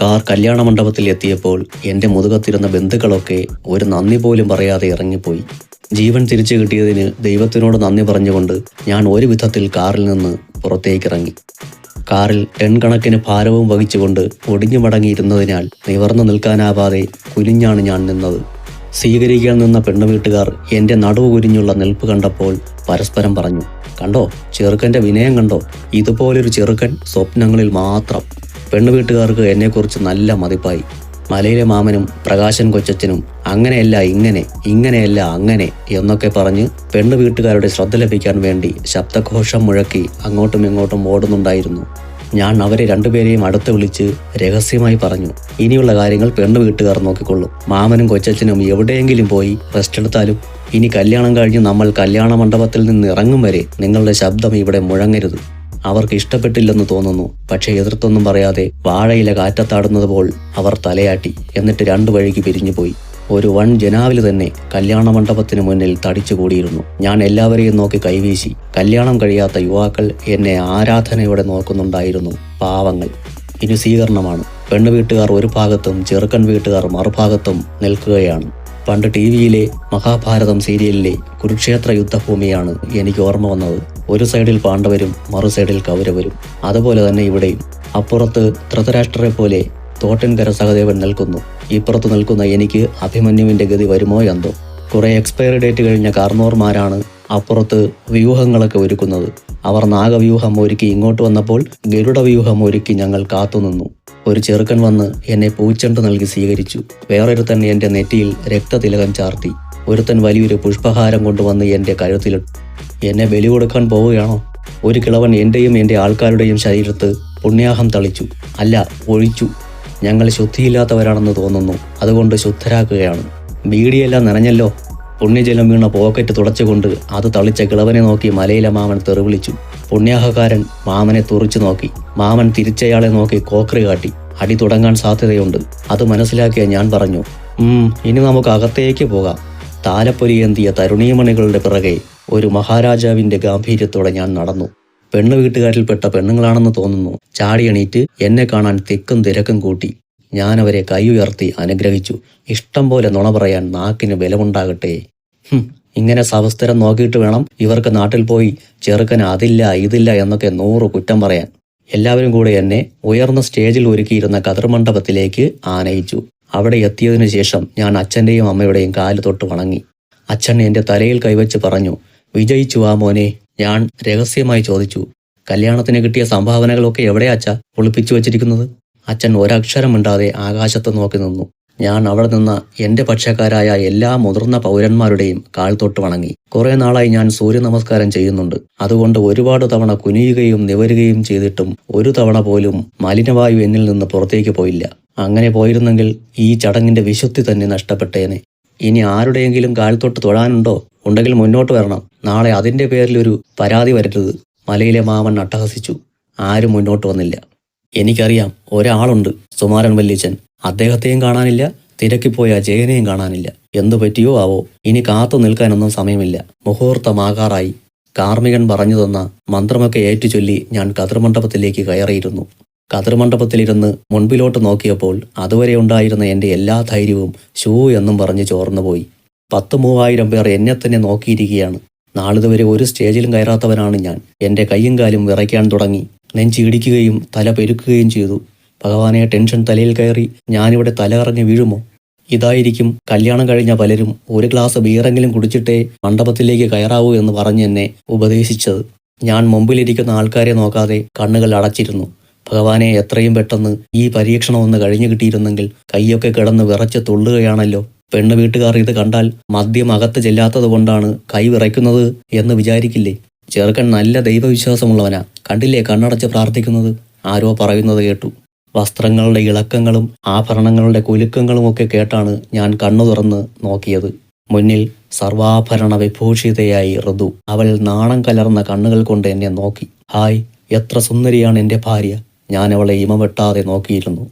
Car കല്യാണ മണ്ഡപത്തിൽ എത്തിയപ്പോൾ എന്റെ മുതുകത്തിരുന്ന ബന്ധുക്കളൊക്കെ ഒരു നന്ദി പോലും പറയാതെ ഇറങ്ങിപ്പോയി. ജീവൻ തിരിച്ചു കിട്ടിയതിന് ദൈവത്തിനോട് നന്ദി പറഞ്ഞുകൊണ്ട് ഞാൻ ഒരു വിധത്തിൽ കാറിൽ നിന്ന് പുറത്തേക്ക് ഇറങ്ങി കാറിൽ ടൺ കണക്കിന് ഭാരവും വഹിച്ചുകൊണ്ട് ഒടിഞ്ഞു മടങ്ങിയിരുന്നതിനാൽ നിവർന്നു നിൽക്കാനാവാതെ കുനിഞ്ഞാണ് ഞാൻ നിന്നത്. സ്വീകരിക്കാൻ നിന്ന പെണ്ണു വീട്ടുകാർ എന്റെ നടുവ് കുരിഞ്ഞുള്ള നിൽപ്പ് കണ്ടപ്പോൾ പരസ്പരം പറഞ്ഞു കണ്ടോ ചെറുക്കന്റെ വിനയം കണ്ടോ? ഇതുപോലൊരു ചെറുക്കൻ സ്വപ്നങ്ങളിൽ മാത്രം. പെണ്ണു വീട്ടുകാർക്ക് എന്നെക്കുറിച്ച് നല്ല മതിപ്പായി. മലയിലെ മാമനും പ്രകാശൻ കൊച്ചച്ചനും അങ്ങനെയല്ല ഇങ്ങനെ ഇങ്ങനെയല്ല അങ്ങനെ എന്നൊക്കെ പറഞ്ഞ് പെണ്ണു വീട്ടുകാരുടെ ശ്രദ്ധ ലഭിക്കാൻ വേണ്ടി ശബ്ദഘോഷം മുഴക്കി അങ്ങോട്ടും ഇങ്ങോട്ടും ഓടുന്നുണ്ടായിരുന്നു. ഞാൻ അവരെ രണ്ടുപേരെയും അടുത്ത് വിളിച്ച് രഹസ്യമായി പറഞ്ഞു ഇനിയുള്ള കാര്യങ്ങൾ പെണ്ണു വീട്ടുകാർ നോക്കിക്കൊള്ളും. മാമനും കൊച്ചച്ചനും എവിടെയെങ്കിലും പോയി റെസ്റ്റ് എടുത്താലും ഇനി കല്യാണം കഴിഞ്ഞ് നമ്മൾ കല്യാണ മണ്ഡപത്തിൽ നിന്ന് ഇറങ്ങും വരെ നിങ്ങളുടെ ശബ്ദം ഇവിടെ മുഴങ്ങരുത്. അവർക്ക് ഇഷ്ടപ്പെട്ടില്ലെന്ന് തോന്നുന്നു. പക്ഷെ എതിർത്തൊന്നും പറയാതെ വാഴയില കാറ്റത്താടുന്നത് പോൽ അവർ തലയാട്ടി. എന്നിട്ട് രണ്ടു വഴിക്ക് പിരിഞ്ഞുപോയി ഒരു വൺ ജനാവിൽ തന്നെ കല്യാണ മണ്ഡപത്തിന് മുന്നിൽ തടിച്ചുകൂടിയിരുന്നു ഞാൻ എല്ലാവരെയും നോക്കി കൈവീശി. കല്യാണം കഴിയാത്ത യുവാക്കൾ എന്നെ ആരാധനയോടെ നോക്കുന്നുണ്ടായിരുന്നു. പാവങ്ങൾ. ഇനി സ്വീകരണമാണ്. പെണ്ണു വീട്ടുകാർ ഒരു ഭാഗത്തും ചെറുക്കൻ വീട്ടുകാർ മറുഭാഗത്തും നിൽക്കുകയാണ്. പണ്ട് ടി വിയിലെ മഹാഭാരതം സീരിയലിലെ കുരുക്ഷേത്ര യുദ്ധഭൂമിയാണ് എനിക്ക് ഓർമ്മ വന്നത്. ഒരു സൈഡിൽ പാണ്ഡവരും മറു സൈഡിൽ കൗരവരും. അതുപോലെ തന്നെ ഇവിടെയും. അപ്പുറത്ത് ധൃതരാഷ്ട്രരെ പോലെ തോട്ടൻകര സഹദേവൻ നിൽക്കുന്നു. ഇപ്പുറത്ത് നിൽക്കുന്ന എനിക്ക് അഭിമന്യുവിന്റെ ഗതി വരുമോ എന്തോ. കുറേ എക്സ്പയറി ഡേറ്റ് കഴിഞ്ഞ കാർണോർമാരാണ് അപ്പുറത്ത് വ്യൂഹങ്ങളൊക്കെ ഒരുക്കുന്നത്. അവർ നാഗവ്യൂഹം ഒരുക്കി ഇങ്ങോട്ട് വന്നപ്പോൾ ഗരുഡ വ്യൂഹം ഒരുക്കി ഞങ്ങൾ കാത്തുനിന്നു. ഒരു ചെറുക്കൻ വന്ന് എന്നെ പൂച്ചെണ്ട് നൽകി സ്വീകരിച്ചു. വേറൊരുത്തൻ എന്റെ നെറ്റിയിൽ രക്തതിലകം ചാർത്തി. ഒരുത്തൻ വലിയൊരു പുഷ്പഹാരം കൊണ്ടുവന്ന് എന്റെ കഴുത്തിലിട്ടു. എന്നെ ബലി കൊടുക്കാൻ പോവുകയാണോ? ഒരു കിളവൻ എന്റെയും എന്റെ ആൾക്കാരുടെയും ശരീരത്ത് പുണ്യാഹം തളിച്ചു. അല്ല ഒഴിച്ചു. ഞങ്ങൾ ശുദ്ധിയില്ലാത്തവരാണെന്ന് തോന്നുന്നു. അതുകൊണ്ട് ശുദ്ധരാക്കുകയാണ്. ബീഡിയെല്ലാം നനഞ്ഞല്ലോ. പുണ്യജലം വീണ പോക്കറ്റ് തുടച്ചുകൊണ്ട് അത് തളിച്ച കിളവനെ നോക്കി മലയിലെ മാമൻ തെറിവിളിച്ചു. പുണ്യാഹകാരൻ മാമനെ തുറിച്ചു നോക്കി. മാമൻ തിരിച്ചയാളെ നോക്കി കോക്രി കാട്ടി. അടി തുടങ്ങാൻ സാധ്യതയുണ്ട്. അത് മനസ്സിലാക്കിയ ഞാൻ പറഞ്ഞു ഇനി നമുക്ക് അകത്തേക്ക് പോകാം. താലപ്പൊലിയേന്തിയ തരുണീമണികളുടെ പിറകെ ഒരു മഹാരാജാവിന്റെ ഗാംഭീര്യത്തോടെ ഞാൻ നടന്നു. പെണ്ണു വീട്ടുകാരിൽപ്പെട്ട പെണ്ണുങ്ങളാണെന്ന് തോന്നുന്നു. ചാടിയണീറ്റ് എന്നെ കാണാൻ തിക്കും തിരക്കും കൂട്ടി. ഞാൻ അവരെ കൈ ഉയർത്തി അനുഗ്രഹിച്ചു. ഇഷ്ടം പോലെ നുണ പറയാൻ നാക്കിന് ബലമുണ്ടാകട്ടെ. ഇങ്ങനെ സവസ്ഥരം നോക്കിയിട്ട് വേണം ഇവർക്ക് നാട്ടിൽ പോയി ചെറുക്കൻ അതില്ല ഇതില്ല എന്നൊക്കെ നൂറ് കുറ്റം പറയാൻ. എല്ലാവരും കൂടെ എന്നെ ഉയർന്ന സ്റ്റേജിൽ ഒരുക്കിയിരുന്ന കതിർമണ്ഡപത്തിലേക്ക് ആനയിച്ചു. അവിടെ എത്തിയതിനു ശേഷം ഞാൻ അച്ഛന്റെയും അമ്മയുടെയും കാൽ തൊട്ട് വണങ്ങി. അച്ഛൻ എന്റെ തലയിൽ കൈവച്ച് പറഞ്ഞു വിജയിച്ചു ആ മോനെ. ഞാൻ രഹസ്യമായി ചോദിച്ചു കല്യാണത്തിന് കിട്ടിയ സംഭാവനകളൊക്കെ എവിടെയാ അച്ഛ? ഒളിപ്പിച്ചു വച്ചിരിക്കുന്നത്? അച്ഛൻ ഒരക്ഷരം മിണ്ടാതെ ആകാശത്ത് നോക്കി നിന്നു. ഞാൻ അവിടെ നിന്ന് എന്റെ പക്ഷക്കാരായ എല്ലാ മുതിർന്ന പൗരന്മാരുടെയും കാൽ തൊട്ട് വണങ്ങി. കുറെ നാളായി ഞാൻ സൂര്യ നമസ്കാരം ചെയ്യുന്നുണ്ട്. അതുകൊണ്ട് ഒരുപാട് തവണ കുനിയുകയും നിവരുകയും ചെയ്തിട്ടും ഒരു തവണ പോലും മലിനവായു എന്നിൽ നിന്ന് പുറത്തേക്ക് പോയില്ല. അങ്ങനെ പോയിരുന്നെങ്കിൽ ഈ ചടങ്ങിന്റെ വിശുദ്ധി തന്നെ നഷ്ടപ്പെട്ടേനെ. ഇനി ആരുടെയെങ്കിലും കാൽ തൊട്ട് തൊഴാനുണ്ടോ? ഉണ്ടെങ്കിൽ മുന്നോട്ട് വരണം. നാളെ അതിന്റെ പേരിൽ ഒരു പരാതി വരരുത്. മലയിലെ മാമൻ അട്ടഹസിച്ചു. ആരും മുന്നോട്ട് വന്നില്ല. എനിക്കറിയാം ഒരാളുണ്ട് സുമാരൻ വല്യച്ചൻ അദ്ദേഹത്തെയും കാണാനില്ല തിരക്കിപ്പോയ ജയനെയും കാണാനില്ല. എന്തു പറ്റിയോ ആവോ? ഇനി കാത്തു നിൽക്കാനൊന്നും സമയമില്ല. മുഹൂർത്തമാകാറായി. കാർമികൻ പറഞ്ഞു തന്ന മന്ത്രമൊക്കെ ഏറ്റുചൊല്ലി ഞാൻ കതിർമണ്ഡപത്തിലേക്ക് കയറിയിരുന്നു. കതിർമണ്ഡപത്തിലിരുന്ന് മുൻപിലോട്ട് നോക്കിയപ്പോൾ അതുവരെ ഉണ്ടായിരുന്ന എന്റെ എല്ലാ ധൈര്യവും ഷൂ എന്നും പറഞ്ഞ് ചോർന്നുപോയി. പത്ത് മൂവായിരം പേർ എന്നെ തന്നെ നോക്കിയിരിക്കുകയാണ്. നാളിതുവരെ ഒരു സ്റ്റേജിലും കയറാത്തവനാണ് ഞാൻ. എന്റെ കൈയും കാലും വിറയ്ക്കാൻ തുടങ്ങി. നെഞ്ചിടിക്കുകയും തല പെരുക്കുകയും ചെയ്തു. ഭഗവാനെ ടെൻഷൻ തലയിൽ കയറി ഞാനിവിടെ തലകറങ്ങി വീഴുമോ? ഇതായിരിക്കും കല്യാണം കഴിഞ്ഞ പലരും ഒരു ഗ്ലാസ് ബീറെങ്കിലും കുടിച്ചിട്ടേ മണ്ഡപത്തിലേക്ക് കയറാവൂ എന്ന് പറഞ്ഞ് എന്നെ ഉപദേശിച്ചത്. ഞാൻ മുമ്പിലിരിക്കുന്ന ആൾക്കാരെ നോക്കാതെ കണ്ണുകൾ അടച്ചിരുന്നു. ഭഗവാനെ എത്രയും പെട്ടെന്ന് ഈ പരീക്ഷണം ഒന്ന് കഴിഞ്ഞു കിട്ടിയിരുന്നെങ്കിൽ കൈയൊക്കെ കിടന്ന് വിറച്ച് തുള്ളുകയാണല്ലോ. പെണ്ണ് വീട്ടുകാർ ഇത് കണ്ടാൽ മദ്യം അകത്ത് ചെല്ലാത്തത് കൊണ്ടാണ് കൈവിറയ്ക്കുന്നത് എന്ന് വിചാരിക്കില്ലേ? ചെറുക്കൻ നല്ല ദൈവവിശ്വാസമുള്ളവനാ. കണ്ടില്ലേ കണ്ണടച്ച് പ്രാർത്ഥിക്കുന്നത്? ആരോ പറയുന്നത് കേട്ടു. വസ്ത്രങ്ങളുടെ ഇളക്കങ്ങളും ആഭരണങ്ങളുടെ കുലുക്കങ്ങളും ഒക്കെ കേട്ടാണ് ഞാൻ കണ്ണു തുറന്ന് നോക്കിയത്. മുന്നിൽ സർവാഭരണ വിഭൂഷിതയായി ഋതു. അവൾ നാണം കലർന്ന കണ്ണുകൾ കൊണ്ട് എന്നെ നോക്കി. ഹായ് എത്ര സുന്ദരിയാണ് എന്റെ ഭാര്യ. ഞാൻ അവളെ ഇമവെട്ടാതെ നോക്കിയിരുന്നു.